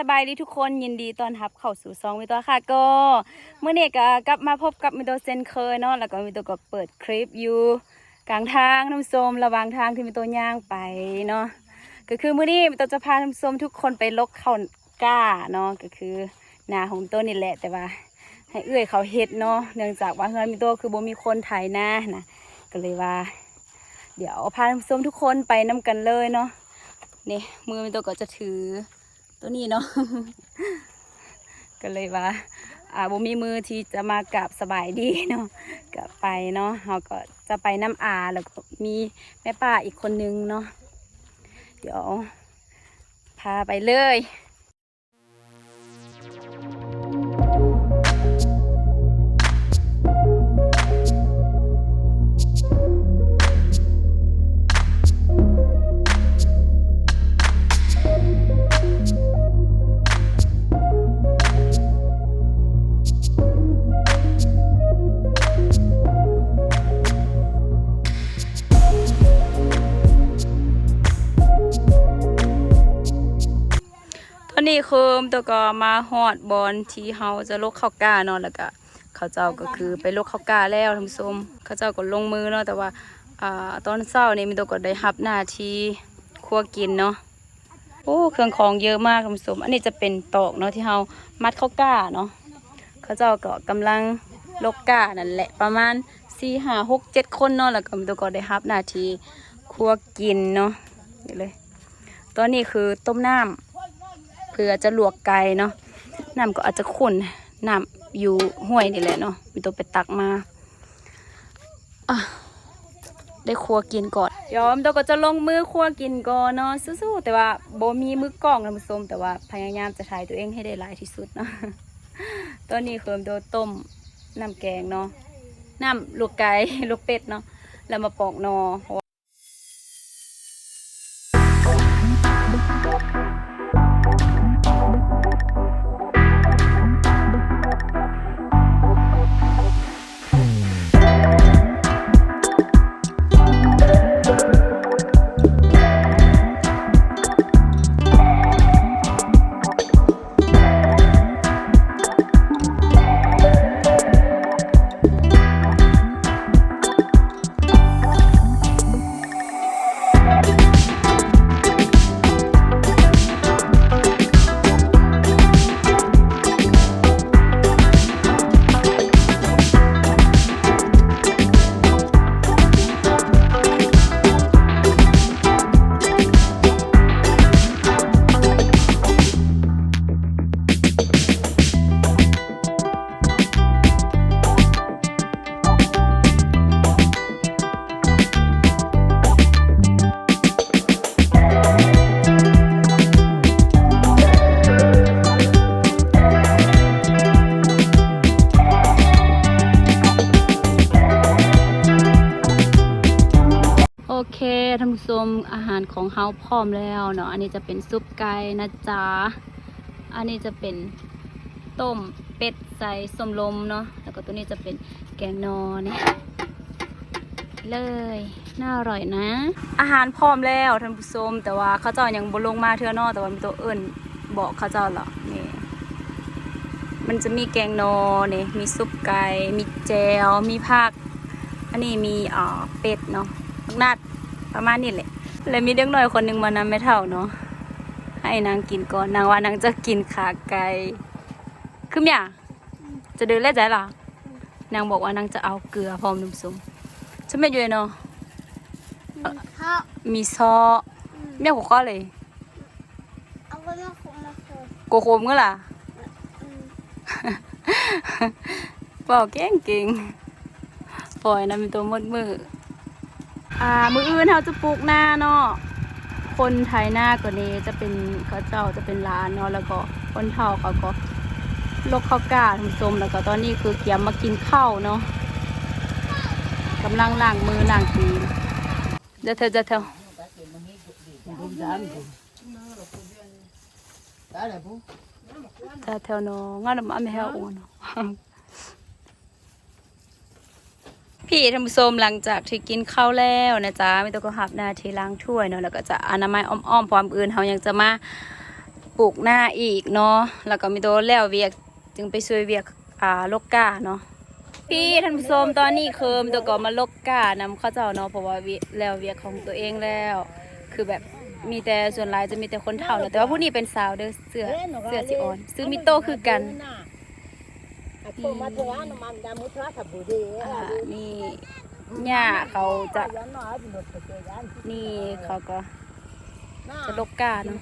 สบายดีทุกคนยินดีต้อนรับเข้าสู่ซองมิตัวค่ะก็เมื่อนี้ก็กลับมาพบกับมิตัวเซนเคยเนาะแล้วก็มิตัวก็เปิดคลิปอยู่กลางทางน้ำส้มระหว่างทางที่มิตัวย่างไปเนาะก็คือมื่อนี้มิตัวจะพาน้ำส้มทุกคนไปลกข้าวกล้าเนาะก็คือนาของมิตัวนี่แหละแต่ว่า ให้เอื้อยเขาเฮ็ดเนาะเนื่องจากว่าเฮือนมิตัวคือบ่มีคนไถนานะก็เลยว่า เดี๋ยวพาน้ำส้มทุกคนไปน้กันเลยเนาะนี่มือมิตัวก็จะถือ ตัวนี้เนาะก็เลยว่า อ่าบ่มีมือที่จะมากราบสบายดีเนาะก็ไปเนาะเราก็จะไปน้ำอาแล้วก็มีแม่ป้าอีกคนนึงเนาะเดี๋ยวพาไปเลย อนนี้คือตัวก็มาฮอดบอลที่เฮาจะลกเข้าวกล้าเนาะแล้วก็เขาเจ้าก็คือไปลกเข้าวกล้าแล้วท่านผู้ชมเขาเจ้าก็ลงมือเนาะแต่ว่าอ่าตอนเช้านี่มีตัวก็ได้รับหน้าที่คั่วกินเนาะโอ้เครื่องของเยอะมากท่านผู้ชมอันนี้จะเป็นตอกเนาะที่เฮามัดเข้าวกล้าเนาะเขาเจ้าก็กำลังลกก้านั่นแหละประมาณสี่ห้าหกเจ็ดคนเนาะแล้วก็มีตัวก็ได้รับหน้าที่คั่วกินเนาะนี่เลย ตอนนี้คือต้มน้ำ พื่อจะลวกไก่เนาะน้ำก็อาจจะขุ่นน้ำอยู่ห้วยนี่แหละเนาะมีตัวไปตักมาอะได้ครัวกินก่อนยอมตัวก็จะลงมือครัวกินก่อนเนาะสู้ๆแต่ว่าโบมีมือกล้องนะผู้มแต่ว่าพยายามจะถ่ายตัวเองให้ได้หลายที่สุดเนาะตอนนี้เคือโดนต้มน้ำแกงเนาะน้ำลูกไก่ลูกเป็ดเนาะแล้วมาปอกนอเพราะ ของเฮาพร้อมแล้วเนาะ อันนี้จะเป็นซุปไก่นะจ๊ะ อันนี้จะเป็นต้มเป็ดใส่สมลมเนาะ แล้วก็ตัวนี้จะเป็นแกงนอเนี่ยเลย น่าอร่อยนะ อาหารพร้อมแล้วท่านผู้ชม แต่ว่าเขาเจ้ายังบ่ลงมาเทื่อนอแต่ว่ามีตัวเอิ้นบอกเขาเจ้าหรอนี่มันจะมีแกงนอเนี่ยมีซุปไก่ มีแจว มีผัก อันนี้มีอ่าเป็ดเนาะนัดประมาณนี้แหละ แล้วมีเด็กน้อยคนหนึ่งมานำไม่เท่าเนาะให้นางกินก่อนนางว่านางจะกินขาไก่คือเมียจะเดินเล่นใจเหรอนางบอกว่านางจะเอาเกลือพร้อมนุ่มสมฉันไม่อยู่เลยเนาะข้าวมีซอเมียหัวข้อเลยเอาไว้มาคุมมาคุมโกโคมก็ล่ะอืมบอกเก่งเก่งปล่อยนะมีตัวมดมือ อ่ามืออื่นเขาจะปลูกหน้าเนาะคนไทยหน้ากว่านี้จะเป็นเขาเจ้าจะเป็นร้านเนาะแล้วก็คนเฒ่าเขาก็ลกข้าวกล้าทุกชมแล้วก็ตอนนี้คือเกียมมากินข้าวเนาะกำลังล้างมือล้างตีนเดี๋ยวเธอจะเธอ ta theo nó ngắt là ăn heo uống nó พี่ท่าน ผู้ชมหลังจากที่กินข้าวแล้วนะจ๊ะไม่ต้องก็หับหน้าที่ล้างถ้วยเนาะแล้วก็จะอนามัยอ้อมๆพร้อมอื่นเขายังจะมาปลูกหน้าอีกเนาะแล้วก็มีโตแล้วเวียกจึงไปช่วยเวียกอ่าลกกาเนาะพี่ท่านผู้ชมตอนนี้เคิมตัวก็มาลกกานำเข้าเจ้าเนาะเพราะว่าแล้วเวียกของตัวเองแล้ว คือแบบมีแต่ส่วนหลายจะมีแต่คนเฒ่าเนาะแต่ว่าผู้นี้เป็นสาวเด้อเสื้อเสื้อสีอ่อนซึ่งมีโตคือกัน นะมันดามุทราทับบุรีอ่านี่หญ้าเขาจะนี่เขาก็จะลกกาเนาะ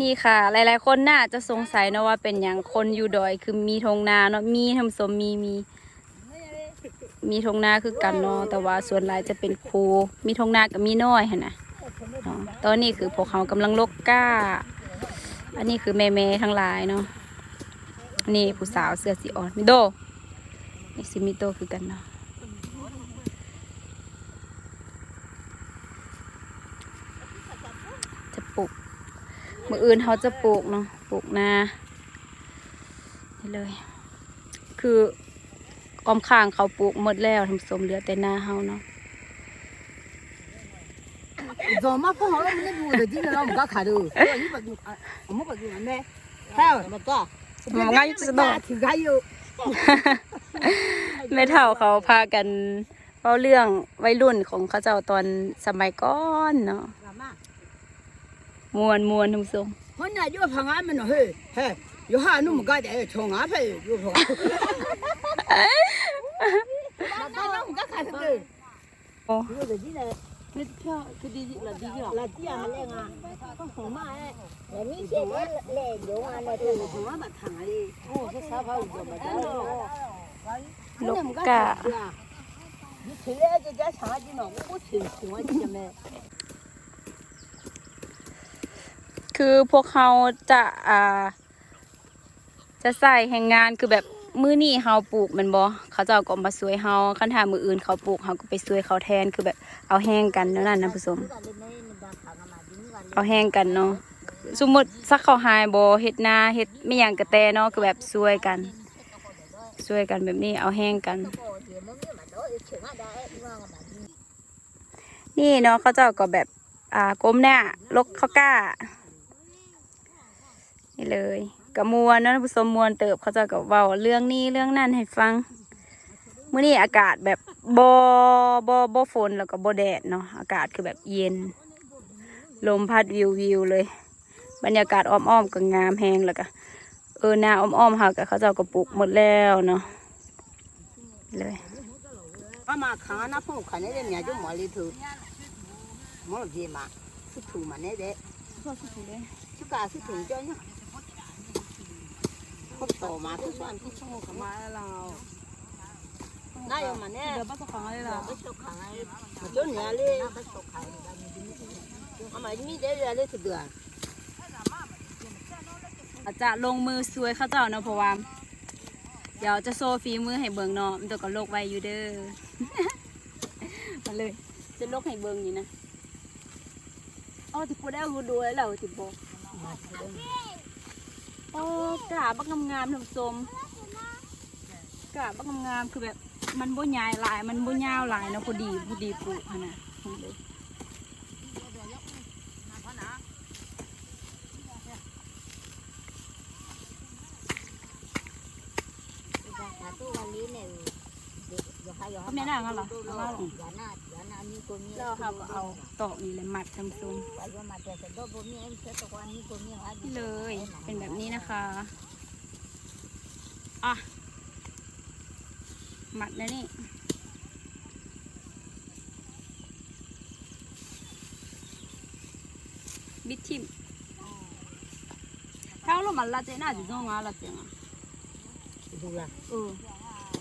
นี่ค่ะ หลายๆ คนน่าจะสงสัยนะว่าเป็นอย่างคนอยู่ดอยคือมีทงนาเนาะมีทำสมมีมี มีทงนาคือกันเนาะแต่ว่าส่วนหลายจะเป็นครูมีทงนากับมีน้อยหั่นนะตอนนี้คือพวกเขากำลังลกกาอันนี้คือแม่ๆทั้งหลายเนาะ นี่ผู้สาวเสื้อสีอ่อนมิโดนี่ซิมิโตคือกันเนาะจะปลูกมืออื่นเขาจะปลูกเนาะปลูกนานี่เลย คือออมข้างเขาปลูกหมดแล้วทำสมเหลือแต่นาเขาเนาะยอมมากพวกเฮาแล้วมันไม่ดูเ zoma ko hola mune bu de dina la mga kharu ni ba du mo ba du ne ha ma ta หมองง่ายจะสะดถือไก่อยู่แม่เฒ่าเขาพากันเล่าเรื่องวัยรุ่นของเขาเจ้าตอนสมัยก่อนเนาะมวนมวนทุ่งทรงคนน่ะอยู่พังงานมันเหรอเฮ้ยอยู่หานุ่มก็ได้ชงอาไปอยู่พังงานก็ขาดเลยโอ้ 有的今天。那票可得了，地了，那地啊，那个，红嘛哎，那你现在来用啊，那都红啊，那看啊的，哦，这沙发有么的。 ลกกะ 你出来就叫长的呢，我出出我就没。 คือพวกเขาจะอ่า จะใส่แห่งงานคือแบบ มือนี่เฮาปลูกมันบ่เขาเจ้าก็มาสวยเฮาคันถามืออื่นเขาปลูกเฮาก็ไปสวยเขาแทนคือแบบเอาแห้งกันเนาะนั่นนะผู้ชมเอาแห้งกันเนาะสมมติสักเขาหายบ่เฮ็ดนาเฮ็ดไม่หยังกระแตเนาะคือแบบสวยกันสวยกันแบบนี้เอาแห้งกัน นี่เนาะเขาเจ้าก็แบบอ่าก้มหน้าลกเข้ากล้านี่เลย กับมวลนะผู้ชมมวลเติบเขาจะกับเบาเรื่องนี้เรื่องนั่นให้ฟังเมื่อนี้อากาศแบบโบโบโบฝนแล้วก็บอแดดเนาะอากาศคือแบบเย็น ลมพัดวิววิวเลย บรรยากาศอ้อมอ้อมก็งามแหงแล้วก็เออนาอ้อมอ้อมค่ะกับเขาเจ้าก็ปลูกหมดแล้วเนาะเลยก็มาขางนะพวกขันนี้เนี่ยจะมหมอลีถือหมอลีมาสุดถูมาเนี่ยเด็กสุดถูเลยสุดกาสุดถูเจ้าเนาะ เขาต่อมาทุกวันทุกชั่วโมมาแล้วเราได้ออกมาเนี่ยเดี๋ยวไปส่งของอะไรเราไปส่งของอะไรเจ้เหนื่อยเลยไปส่งของเอามามีได้เรือเลยสุดเดือนอาจจะลงมือซวยข้าเจ้าเนาะเพราะว่าเดี๋ยวจะโซฟีมือให้เบิงเนาะมันตัวกับโลกไวอยู่เด้อมาเลยจะโลกให้เบิงอยู่นะอ๋อที่กูได้รู้ด้วยแล้วที่บอก โอ้กาบักงามๆท่านผู้ชมกาบักงามๆคือแบบมันบ่ใหญ่หลาย มันบ่ยาวหลายเนาะพอดีพอดีปลูกหั่นน่ะนี่ เลยเขาไม่ได้งั้นเหรอเอามาลงแล้วเขาก็เอาตอกนี่เลยมัดทำซุ้มนี่เลยเป็นแบบนี้นะคะอะมัดแล้วนี่บิดทิมถ้าเรามันละเจน่าจะต้องงาละเจงอะ土了。เออ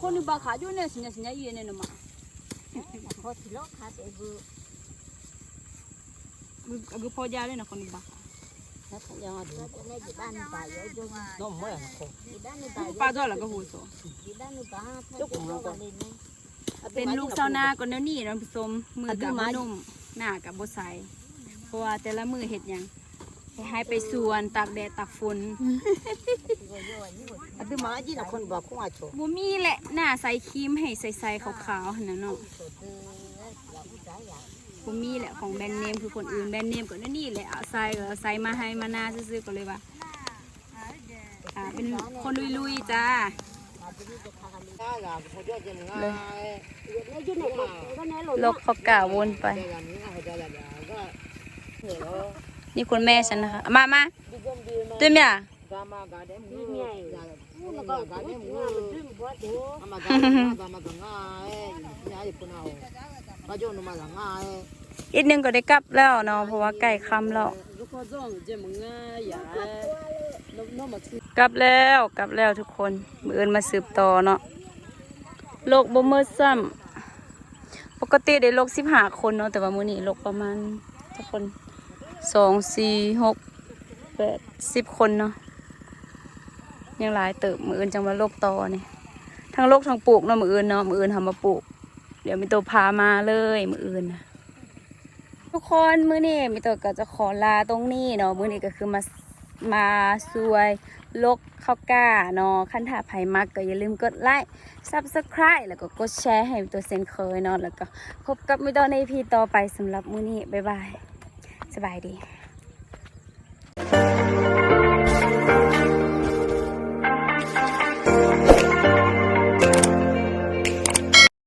คนบ้าขาอยู่เนี่ยสิเนี่ยสิเนี่ยยืนเนี่ยนมาพอที่ล็อกขาเตะกูกูพอยาเลยนะคนบาขาแล้วพอยาดูเนี่ยจีบ้านป่าเยอะจังน้องไม่อะคนจีบ้านป่าป่าจ้าละก็หูโตจีบ้านป่าจุกของเราก็เป็นลูกเจ้าหน้าก็อนเดี๋วนี้เราผสมมือกับนุ่มหน้ากับบดใสเพราะว่าแต่ละมือเห็ดยัง ให้ไปสวนตากแดดตากฝนอะดูมาจีน่ะคนบอกคงอะโชบ่มีแหละหน้าใส่ครีมให้ใสๆขาวๆหั่นน่ะเนาะบ่มีแหละของแบรนด์เนมคือคนอื่นแบรนด์เนมก็นั่นนี่แหละเอาใส่ก็เอาใส่มาให้มานาซื่อๆก็เลยว่าอ่าเป็นคนลุยๆจ้าลกเขากล่าววนไป นี่คุณแม่ฉันนะคะ มามาด้วยมั้ยล่ะอีกหนึ่งก็ได้กลับแล้วเนาะเพราะว่าไก่คำแล้วกลับแล้วกลับแล้วทุกคนมืออื่นมาสืบต่อเนาะโลกบมเมื่อซ้ำปกติได้โลกสิบหาคนเนาะแต่ว่ามูนี่โลกประมาณทุกคน สองสี่หกแปดสิบคนเนาะยังหลายเติบมืออื่นจังมาโลกต่อนี่ทั้งโลกทั้งปลูกเนาะมืออื่นเนาะมืออื่นทำมาปลูก เดี๋ยวมีตัวพามาเลยมืออื่นนะทุกคนมือนี้มีตัวก็จะขอลาตรงนี้เนาะมือนี้ก็คือมามาสวยลกข้าวก้าเนาะขั้นถ้าไผมักก็อย่าลืมกดไลค์ Subscribe แล้วก็กดแชร์ให้ตัวเซนเคยเนาะแล้วก็พบกับมิตในพีต่อไปสำหรับมือนี้บ๊ายบาย สบายดี